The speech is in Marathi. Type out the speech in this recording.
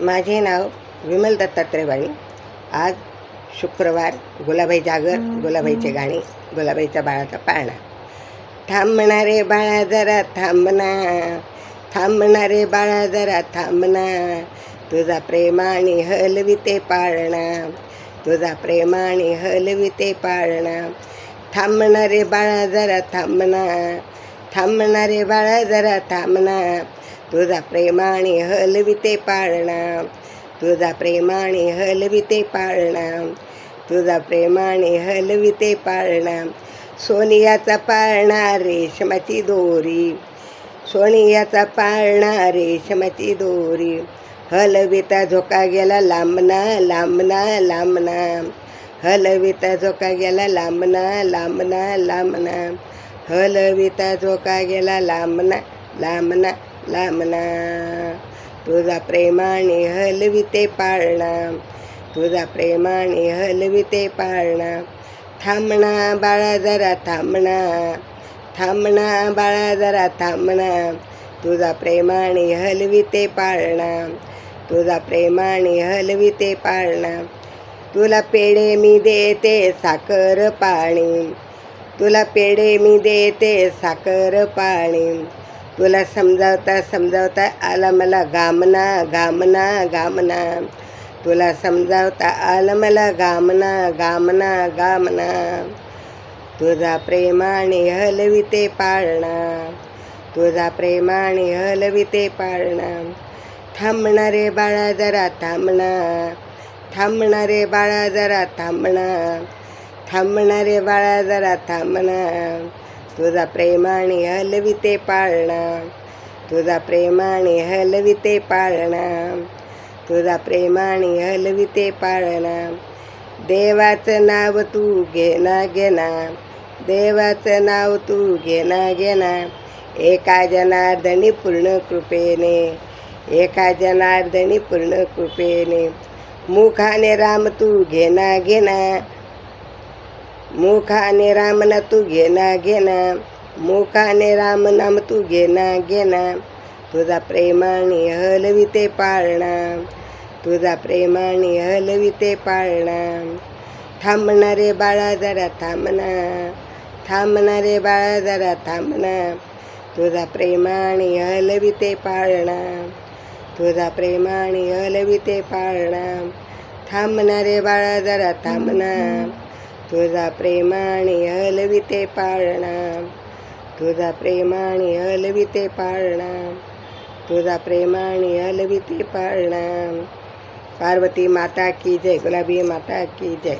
माझे नाव विमल दत्तात्रय वाणी आज शुक्रवार गुलाबाई जागर गुलाबाईचे गाणे गुलाबाईच्या बाळाचा पाळणा. थांबणारे बाळा जरा थांबना. थांबणारे बाळा जरा थांबना. तुझा प्रेमाने हलविते पाळणा. तुझा प्रेमाने हलविते पाळणा. थांबणारे बाळा जरा थांबना. थांबणारे बाळा जरा थांबना. तुझा प्रेमाने हलविते पाळणा. तुझा प्रेमाने हलविते पाळणा. तुझा प्रेमाने हलविते पाळणा. सोनियाचा पाळणा रेशमाची दोरी. सोनियाचा पाळणा रेशमाची दोरी. हलविता झोका गेला लांबना लांबना लांबना हलविता झोका गेला लांबना लांबना लांबना हलविता झोका गेला लांबना लांबना लांबना तुझा प्रेमाने हलविते पाळणा। तुझा प्रेमाने हलविते पाळणा। थांबणा बाळा जरा थांबणा थांबणा बाळा जरा थांबणा तुझा प्रेमाने हलविते पाळणा। तुझा प्रेमाने हलविते पाळणा। तुला पेढे मी देते साखर पाणी। तुला पेढे मी देते साखर पाणी। तुला समजावता समजावता आला मला गामना गामना गामना. तुला समजावता आलं मला गामना गामना गामना. तुझा प्रेमाने हलविते पाळणा. तुझा प्रेमाने हलविते पाळणा. थांबणारे बाळा जरा थांबणा. थांबणारे बाळा जरा थांबणा. थांबणारे बाळा जरा थांबणा. तुझा प्रेमाने हलविते पाळणा. तुझा प्रेमाने हलविते पाळणा. तुझा प्रेमाने हलविते पाळणा. देवाचं नाव तू घेना घेना देवाचं नाव तू घेना घेना एका जनार्दनी पूर्ण कृपेने. एका जनार्दनी पूर्ण कृपेने. मुखाने राम तू घेना घेना मुखाने रामना तू घेना घेना मुखाने राम नाम तू घेना घेना. तुझा प्रेमाने हलविते पाळणा तुझा प्रेमाने हलविते पाळणा. थांबणारे बाळा जरा थांबना थांबणारे बाळा जरा थांबना तुझा प्रेमाने हलविते पाळणा तुझा प्रेमाने हलविते पाळणा. थांबणारे बाळा जरा थांबना तुझा प्रेमाने हलविते पाळणा. तुझा प्रेमाने हलविते पाळणा. तुझा प्रेमाने हलविते पाळणा. पार्वती माता की जय गुलाबी माता की जय.